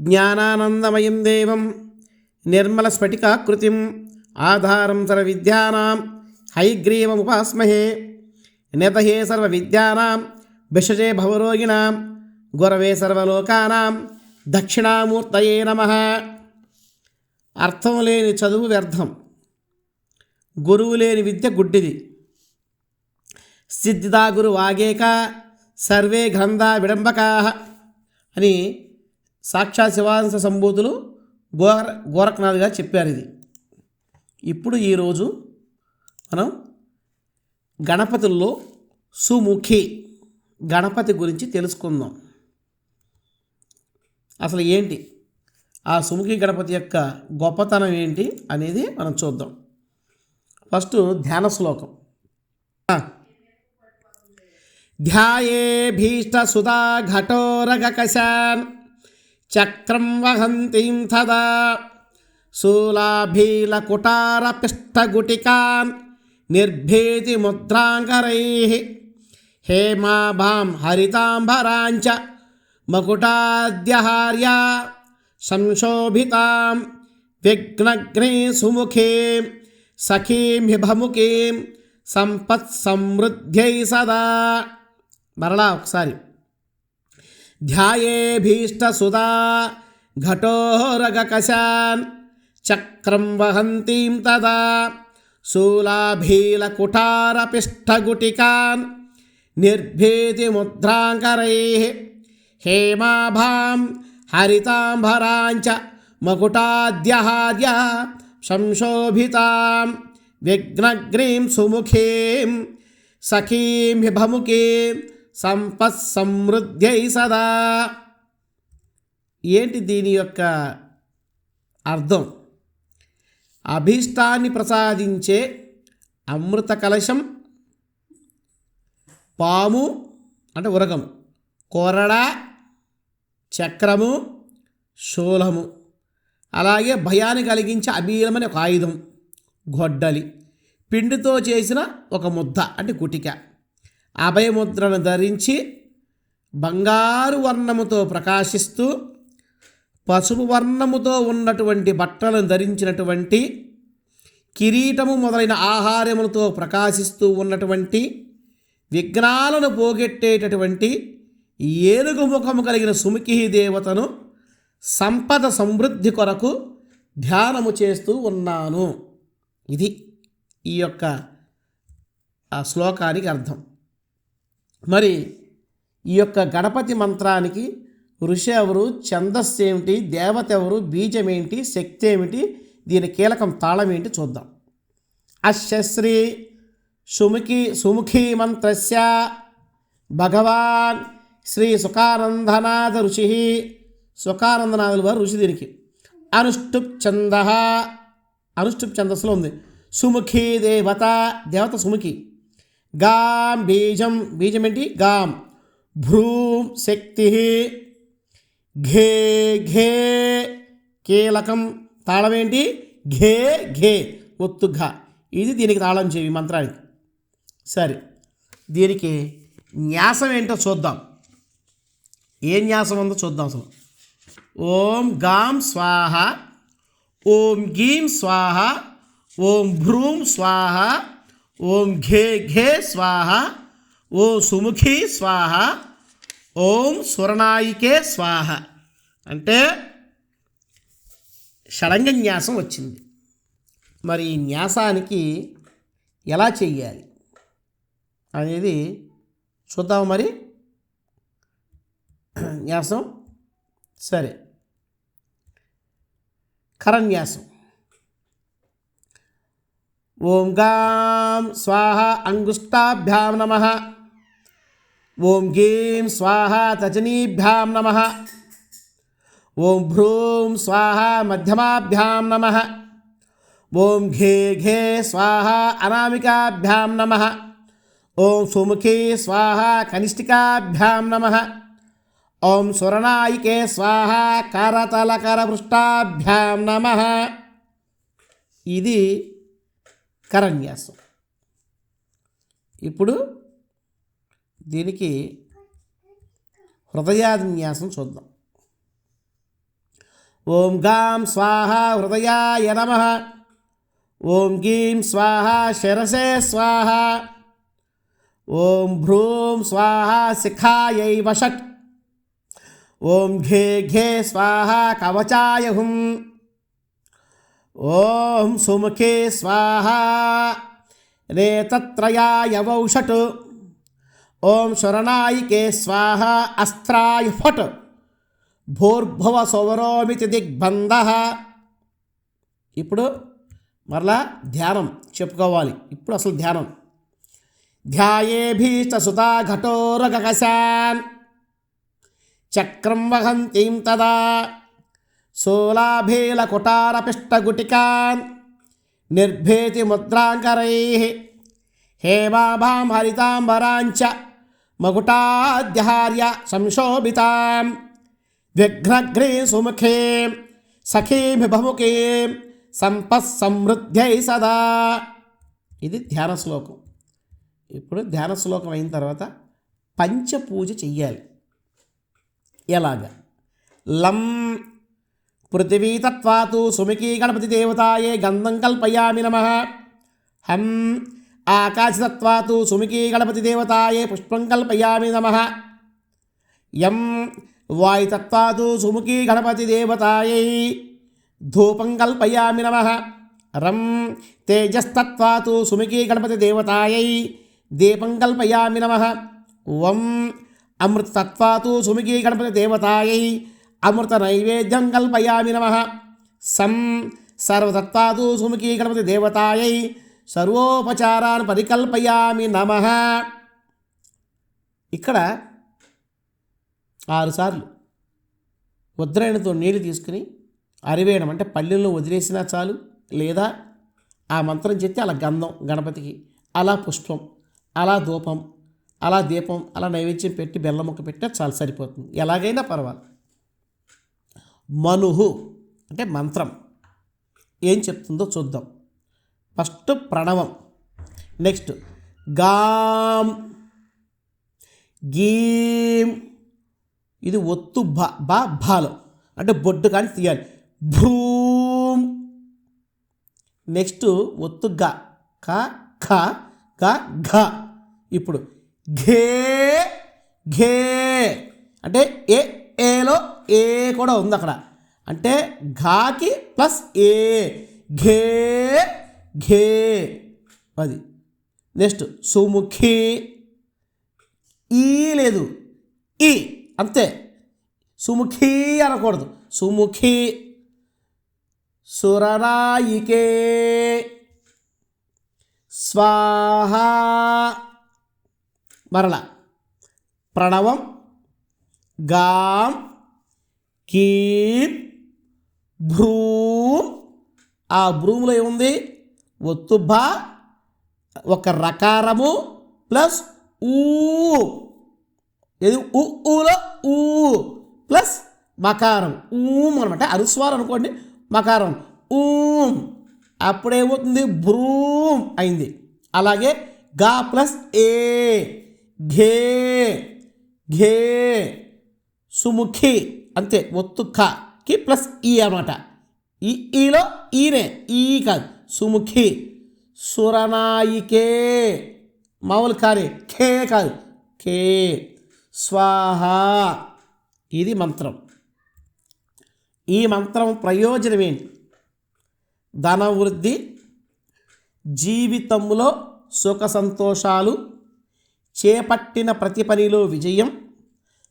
జ్ఞానానందమయం దేవం. నిర్మలస్ఫటికాకృతిం ఆధారం సర్వవిద్యానాం. హైగ్రీవముపాస్మహే నేతహే సర్వవిద్యానాం. భిషజే భవరోగిణాం. గురవే సర్వలోకానాం. దక్షిణామూర్తయే నమ. అర్థం లేని చదువు వ్యర్థం. గురువు లేని విద్య గుడ్డిది. సిద్ధిదా గురు వాగేక. సర్వే గ్రంథా విడంబకా అని సాక్షాత్ శివాంశ సంభూతులు గోర గోరఖనాథ్ గారు చెప్పారు ఇది. ఇప్పుడు ఈరోజు మనం గణపతుల్లో సుముఖి గణపతి గురించి తెలుసుకుందాం. అసలు ఏంటి? ఆ సుముఖి గణపతి యొక్క గొప్పతనం ఏంటి అనేది మనం చూద్దాం. ఫస్ట్ ధ్యాన శ్లోకం. ఆ. సుధా భీష్టసుధా ఘటోరగకశాన్ చక్రం వహంतीं తదా శూలాభీలకుటారపిష్టగుటికాన్ నిర్భేతి ముద్రాంకరైः హేమాభాం హరితాంబరాంచ మకుటాద్యహార్య సంశోభితాం విఘ్నగ్నే సుముఖీం సఖీం హిభముఖీం సంపత్ సమృద్ధ్యై సదా మరలా ఒకసారి। ధ్యాయేభీష్టసుదా ఘటోరగకశాన్ చక్రం వహంतीं తదా శూలాభీలకుటారపిష్టగుటికాన్ నిర్భేతి ముద్రాంకరైः హేమాభాం హరితాంబరాంచ మకుటాద్యహార్య సంశోభితాం విఘ్నగ్రీం సుముఖీం సఖీం హిభముఖీం సంపత్ సమృద్ధ్యై సదా. ఏంటి దీని యొక్క అర్థం? అభీష్టాన్ని ప్రసాదించే అమృత కలశం పాము అంటే ఉరగం కొరడ చక్రము శూలము అలాగే భయాన్ని కలిగించే అబీలమని ఒక ఆయుధం గొడ్డలి పిండితో చేసిన ఒక ముద్ద అంటే గుటిక. అభయముద్రను ధరించి బంగారు వర్ణముతో ప్రకాశిస్తూ పసుపు వర్ణముతో ఉన్నటువంటి బట్టలను ధరించినటువంటి కిరీటము మొదలైన ఆహారములతో ప్రకాశిస్తూ ఉన్నటువంటి విఘ్నాలను పోగొట్టేటటువంటి ఏనుగు ముఖము కలిగిన సుముఖి దేవతను సంపద సమృద్ధి కొరకు ధ్యానము చేస్తూ ఉన్నాను. ఇది ఈ యొక్క ఆ శ్లోకానికి అర్థం. మరి ఈ యొక్క గణపతి మంత్రానికి ఋషి ఎవరు ఛందస్సు ఏమిటి దేవత ఎవరు బీజం ఏంటి శక్తి ఏమిటి దీని కీలకం తాళం ఏంటి చూద్దాం. అశ్శ్రీ శ్రీ సుముఖి సుముఖీ మంత్రస్య భగవాన్ శ్రీ సుఖానందనాథ ఋషి. సుఖానందనాథులు వారు ఋషి దీనికి. అనుష్టుప్ ఛంద. అనుష్టుప్ ఛందస్సులో ఉంది. సుముఖీ దేవత దేవత సుముఖి. గాం బీజం బీజం ఏంటి? గాం. భ్రూం శక్తి ఘే ఘే కీలకం. తాళం ఏంటి? ఘే ఘే ఒత్తు ఘ ఇది దీనికి తాళం చెవి మంత్రానికి. సరే. దీనికి న్యాసం ఏంటో చూద్దాం. ఏ న్యాసం ఉందో చూద్దాం అసలు. ఓం గాం స్వాహ ఓం గీం స్వాహ ఓం భ్రూం స్వాహ ఓం ఘే ఘే స్వాహ ఓం సుముఖి స్వాహ ఓం సురనాయికే స్వాహ. అంటే షడంగ న్యాసం వచ్చింది. మరి ఈ న్యాసానికి ఎలా చెయ్యాలి అనేది చూద్దాం మరి. న్యాసం సరే. కరన్యాసం. ఓం గాం స్వాహ అంగుష్టాభ్యాం నమ ఓం గీం స్వాహ తజనీభ్యాం నమ ఓం భ్రూం స్వాహ మధ్యమాభ్యాం నమ ఓం ఘే ఘే స్వాహ అనామికాభ్యాం నమ ఓం సుముఖీ స్వాహ కనిష్ఠికాభ్యాం నమ ఓం సురనాయికే స్వాహ కరతలకరపృష్టాభ్యాం నమ ఇది కరన్యాసం ఇప్పుడు దీనికి హృదయాన్యాసం చూద్దాం. ఓం గాం స్వాహ హృదయాయ నమ. ఓం గీం స్వాహ శరసే స్వాహ. ఓం భ్రూం స్వాహ శిఖాయై వషట్. ఓం ఘే ఘే స్వాహ కవచాయ హుం. ఓం సుముఖే స్వాహ. రేతత్రయాయ వౌషట్. ఓం శరణాయికే స్వాహ అస్త్రాయ ఫట్. భూర్భువ సౌరోమితి దిగ్బంధ. ఇప్పుడు మరలా ధ్యానం చెప్పుకోవాలి. ఇప్పుడు అసలు ధ్యానం. ధ్యాయేభీష్ట సుతా ఘటోరగశాన్ చక్రం వహంతీం తదా. శూలాభీలకుటారపిష్టగుటికాన్ నిర్భేతి ముద్రాంకరై హేమాభాం హరితాంబరాంచ మకుటాద్యహార్య సంశోభితాం విఘ్నగ్రే సుముఖే సఖీమిభముఖే సంపత్ సమృద్ధ్యై సదా ఇది ధ్యాన శ్లోకం. ఇప్పుడు ధ్యాన శ్లోకం అయిన తర్వాత పంచపూజ చెయ్యాలి. ఎలాగ? లం పృథివీతత్వాతు సుమికీ గణపతి దేవతాయే గంధం కల్పయామి నమ హం ఆకాశతత్వాతు సుమికీ గణపతి దేవతాయే పుష్పం కల్పయామి నమ యం వాయుతత్వాతు సుముఖీ గణపతి దేవతాయై ధూపం కల్పయామి నమ రం తేజస్తత్వాతు సుముఖీ గణపతి దేవతాయై దీపం కల్పయామి నమ వం అమృతత్వాతు సుముఖీ గణపతి దేవతాయై అమృత నైవేద్యం కల్పయామి నమ. సం సర్వతత్వాదు సుముఖీ గణపతి దేవతాయై సర్వోపచారాన్ని పరికల్పయామి నమ. ఇక్కడ ఆరుసార్లు ఉద్రయణతో నీళ్ళు తీసుకుని అరివేయడం అంటే పల్లెల్లో వదిలేసినా చాలు లేదా ఆ మంత్రం చెప్తే అలా గంధం గణపతికి అలా పుష్పం అలా ధూపం అలా దీపం అలా నైవేద్యం పెట్టి బెల్లం ముక్క పెట్టినా చాలా సరిపోతుంది. ఎలాగైనా పర్వాలేదు. మనుహు అంటే మంత్రం. ఏం చెప్తుందో చూద్దాం. ఫస్ట్ ప్రణవం. నెక్స్ట్ గాం గీం. ఇది ఒత్తు బ బా బాలో అంటే బొడ్డు కానీ తీయాలి. భ్రూం నెక్స్ట్ ఒత్తు గ క ఖ గ ఘ. ఇప్పుడు ఘే ఘే. అంటే ఏ ఏలో ఏ కూడా ఉంది అక్కడ. అంటే ఘాకి ప్లస్ ఏ. ఘే ఘే. అది. నెక్స్ట్ సుముఖి. ఈ లేదు. ఈ. అంతే. సుముఖి అనకూడదు. సుముఖి. సురరాయికే స్వాహ. మరల. ప్రణవం. గాం. కీం భ్రూం ఆ భ్రూములో ఏముంది? ఒత్తుబ్బ ఒక రకారము ప్లస్ ఊ. ఏది? ఊలో ఊ ప్లస్ మకారం. ఊం అనమాట. అరుస్వారం అనుకోండి. మకారం. ఊమ్. అప్పుడేమవుతుంది? భ్రూమ్ అయింది. అలాగే గా ప్లస్ ఏ ఘే ఘే సుముఖి. అంతే ఒత్తు కి ప్లస్ ఈ అనమాట ఈ ఈలో ఈనే ఈ కాదు సుముఖి సురనాయికే మామూలు కారే కే కాదు కే స్వాహ ఇది మంత్రం. ఈ మంత్రం ప్రయోజనం ఏంటి ధనవృద్ధి జీవితంలో సుఖ సంతోషాలు చేపట్టిన ప్రతి పనిలో విజయం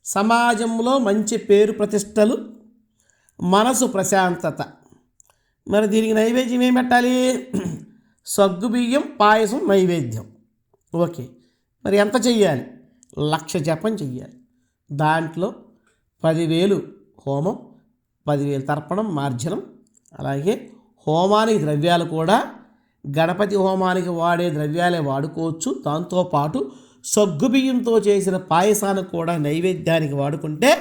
సమాజంలో మంచి పేరు ప్రతిష్టలు మనసు ప్రశాంతత. మరి దీనికి నైవేద్యం ఏం పెట్టాలి? సగ్గుబియ్యం పాయసం నైవేద్యం. ఓకే. మరి ఎంత చెయ్యాలి? లక్ష జపం చెయ్యాలి. దాంట్లో పదివేలు హోమం పదివేలు తర్పణం మార్జనం అలాగే హోమానికి ద్రవ్యాలు కూడా గణపతి హోమానికి వాడే ద్రవ్యాలే వాడుకోవచ్చు. దాంతోపాటు సగ్గుబియ్యంతో చేసిన పాయసాన్ని కూడా నైవేద్యానికి వాడుకుంటే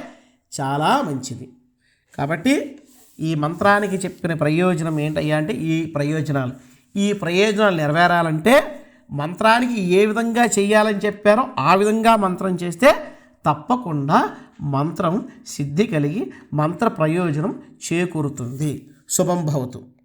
చాలా మంచిది. కాబట్టి ఈ మంత్రానికి చెప్పిన ప్రయోజనం ఏంటయ్యా అంటే ఈ ప్రయోజనాలు. ఈ ప్రయోజనాలు నెరవేరాలంటే మంత్రానికి ఏ విధంగా చేయాలని చెప్పారో ఆ విధంగా మంత్రం చేస్తే తప్పకుండా మంత్రం సిద్ధి కలిగి మంత్ర ప్రయోజనం చేకూరుతుంది. శుభం భవతు.